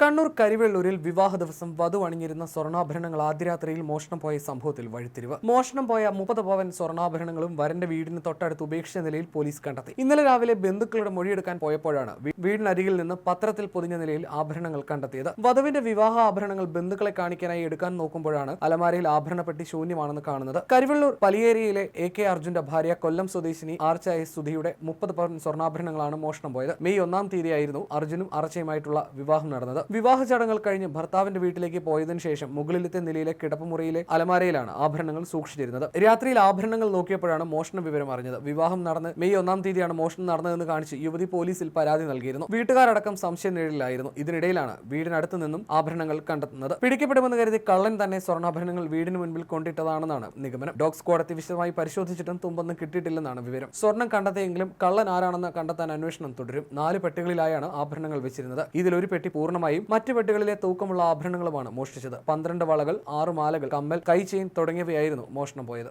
കണ്ണൂർ കരിവെള്ളൂരിൽ വിവാഹ ദിവസം വധു അണിഞ്ഞിരുന്ന സ്വർണാഭരണങ്ങൾ ആദ്യരാത്രിയിൽ മോഷണം പോയ സംഭവത്തിൽ വഴിത്തിരിവ്. മോഷണം പോയ മുപ്പത് പവൻ സ്വർണാഭരണങ്ങളും വരന്റെ വീടിന് തൊട്ടടുത്ത് ഉപേക്ഷിച്ച നിലയിൽ പോലീസ് കണ്ടെത്തി. ഇന്നലെ രാവിലെ ബന്ധുക്കളുടെ മൊഴിയെടുക്കാൻ പോയപ്പോഴാണ് വീടിനരികിൽ നിന്ന് പത്രത്തിൽ പൊതിഞ്ഞ നിലയിൽ ആഭരണങ്ങൾ കണ്ടെത്തിയത്. വധുവിന്റെ വിവാഹ ആഭരണങ്ങൾ ബന്ധുക്കളെ കാണിക്കാനായി എടുക്കാൻ നോക്കുമ്പോഴാണ് അലമാരയിൽ ആഭരണപ്പെട്ടി ശൂന്യമാണെന്ന് കാണുന്നത്. കരിവെള്ളൂർ പലിയേരിയിലെ എ കെ അർജുന്റെ ഭാര്യ കൊല്ലം സ്വദേശിനി ആർച്ചായ സുധിയുടെ മുപ്പത് പവൻ സ്വർണാഭരണങ്ങളാണ് മോഷണം പോയത്. മെയ് ഒന്നാം തീയതിയായിരുന്നു അർജുനും അർച്ചയുമായിട്ടുള്ള വിവാഹം നടന്നത്. വിവാഹ ചടങ്ങുകൾ കഴിഞ്ഞ് ഭർത്താവിന്റെ വീട്ടിലേക്ക് പോയതിനു ശേഷം മുകളിലത്തെ നിലയിലെ കിടപ്പുമുറിയിലെ അലമാരയിലാണ് ആഭരണങ്ങൾ സൂക്ഷിച്ചിരുന്നത്. രാത്രിയിൽ ആഭരണങ്ങൾ നോക്കിയപ്പോഴാണ് മോഷണ വിവരം അറിഞ്ഞത്. വിവാഹം നടന്ന് മെയ് ഒന്നാം തീയതിയാണ് മോഷണം നടന്നതെന്ന് കാണിച്ച് യുവതി പോലീസിൽ പരാതി നൽകിയിരുന്നു. വീട്ടുകാരടക്കം സംശയനിഴലിലായിരുന്നു ഇതിനിടയിലാണ് വീടിനടുത്ത് നിന്നും ആഭരണങ്ങൾ കണ്ടെത്തുന്നത്. പിടിക്കപ്പെടുമെന്ന് കരുതി കള്ളൻ തന്നെ സ്വർണാഭരണങ്ങൾ വീടിന് മുൻപിൽ കൊണ്ടിട്ടതാണെന്നാണ് നിഗമനം. ഡോഗ് സ്ക്വാഡ് എത്തി വിശദമായി പരിശോധിച്ചിട്ടും തുമ്പൊന്നും കിട്ടിയിട്ടില്ലെന്നാണ് വിവരം. സ്വർണം കണ്ടെത്തിയെങ്കിലും കള്ളൻ ആരാണെന്ന് കണ്ടെത്താൻ അന്വേഷണം തുടരും. നാല് പെട്ടികളിലായാണ് ആഭരണങ്ങൾ വെച്ചിരുന്നത്. ഇതിലൊരു പെട്ടി പൂർണമായും മറ്റു പെട്ടികളിലെ തൂക്കമുള്ള ആഭരണങ്ങളുമാണ് മോഷ്ടിച്ചത്. പന്ത്രണ്ട് വളകൾ ആറ് മാലകൾ കമ്മൽ കൈ ചെയിൻ തുടങ്ങിയവയായിരുന്നു മോഷണം പോയത്.